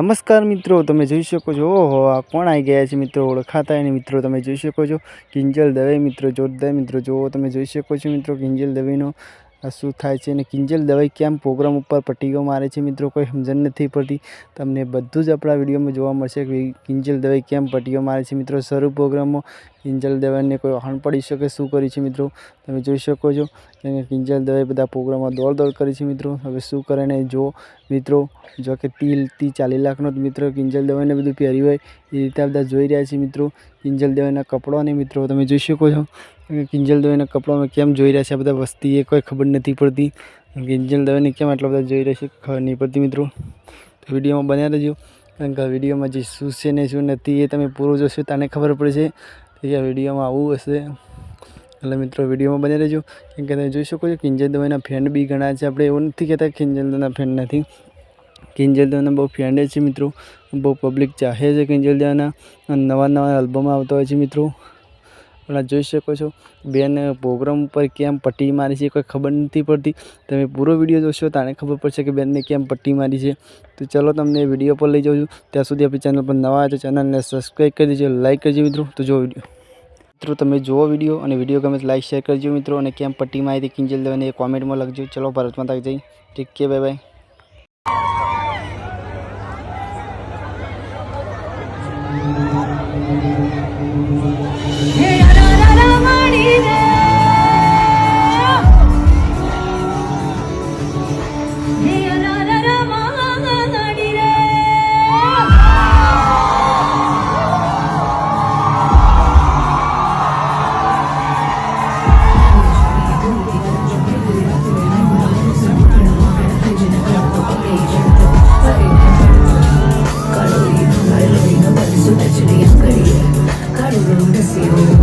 નમસ્કાર મિત્રો, તમે જોઈ શકો છો. ઓહો, આ કોણ આવી ગયા છે મિત્રો? ઓળખાતા એને મિત્રો, તમે જોઈ શકો છો. કિંજલ દવે મિત્રો, જોરદાર મિત્રો. જુઓ, તમે જોઈ શકો છો મિત્રો, કિંજલ દવેનો આ શું થાય છે અને કિંજલ દવાઈ કેમ પ્રોગ્રામ ઉપર પટ્ટીઓ મારે છે મિત્રો? કોઈ સમજણ નથી પડતી. તમને બધું જ આપણા વિડીયોમાં જોવા મળશે કે કિંજલ દવાઈ કેમ પટ્ટીઓ મારે છે મિત્રો? શરૂ પ્રોગ્રામમાં કિંજલ દવાઈને કોઈ અહણ પડી શકે? શું કરી છે મિત્રો? તમે જોઈ શકો છો અને કિંજલ દવાઈ બધા પ્રોગ્રામમાં દોડ દોડ કરી છે મિત્રો. હવે શું કરે ને? જો મિત્રો, જો કે તીલથી ચાલી લાખનો મિત્રો કિંજલ દવાઈને બધું પહેર્યું હોય એ રીતે બધા જોઈ રહ્યા છીએ મિત્રો. કિંજલ દવેના કપડાંને મિત્રો તમે જોઈ શકો છો. કિંજલ દવેના કપડાંમાં કેમ જોઈ રહ્યા છે આ બધા વસ્તી એ કોઈ ખબર નથી પડતી. કિંજલ દવેને કેમ આટલા બધા જોઈ રહ્યા છે ખબર નહીં પડતી મિત્રો. તો વિડીયોમાં બન્યા રહેજો. કારણ કે વિડીયોમાં જે શું છે ને શું નથી એ તમે પૂરું જોશો તને ખબર પડશે. કે આ વિડીયોમાં આવું હશે. એટલે મિત્રો વિડીયોમાં બન્યા રહેજો. કેમ કે તમે જોઈ શકો છો કિંજલ દવેના ફ્રેન્ડ બી ઘણા છે. આપણે એવું નથી કહેતા કિંજલ દવેના ફ્રેન્ડ નથી. કિંજલ દવેના બહુ ફ્રેન્ડ છે મિત્રો. બહુ પબ્લિક ચાહે છે કિંજલ દવેના. અને નવા નવા આલ્બમ આવતા હોય છે મિત્રો. પણ જોઈ શકો છો, બેન પ્રોગ્રામ ઉપર કેમ પટ્ટી મારી છે કોઈ ખબર નથી પડતી. તમે પૂરો વીડિયો જોશો તાણે ખબર પડશે કે બેનને કેમ પટ્ટી મારી છે. તો ચલો તમને વીડિયો પર લઈ જાઉં છું. ત્યાં સુધી આપણી ચેનલ પર નવા આવે તો ચેનલને સબસ્ક્રાઈબ કરી દેજો લાઈક કરજો મિત્રો. તો જો વીડિયો. મિત્રો, તમે જુઓ વીડિયો અને વીડિયો ગમે તો લાઈક શેર કરજો મિત્રો. અને કેમ પટ્ટી મારી હતી કિંજલ દેવાની એ કોમેન્ટમાં લખજો. ચલો ભરતમાં તક જઈ ઠીક કે બાય બાય Deseo.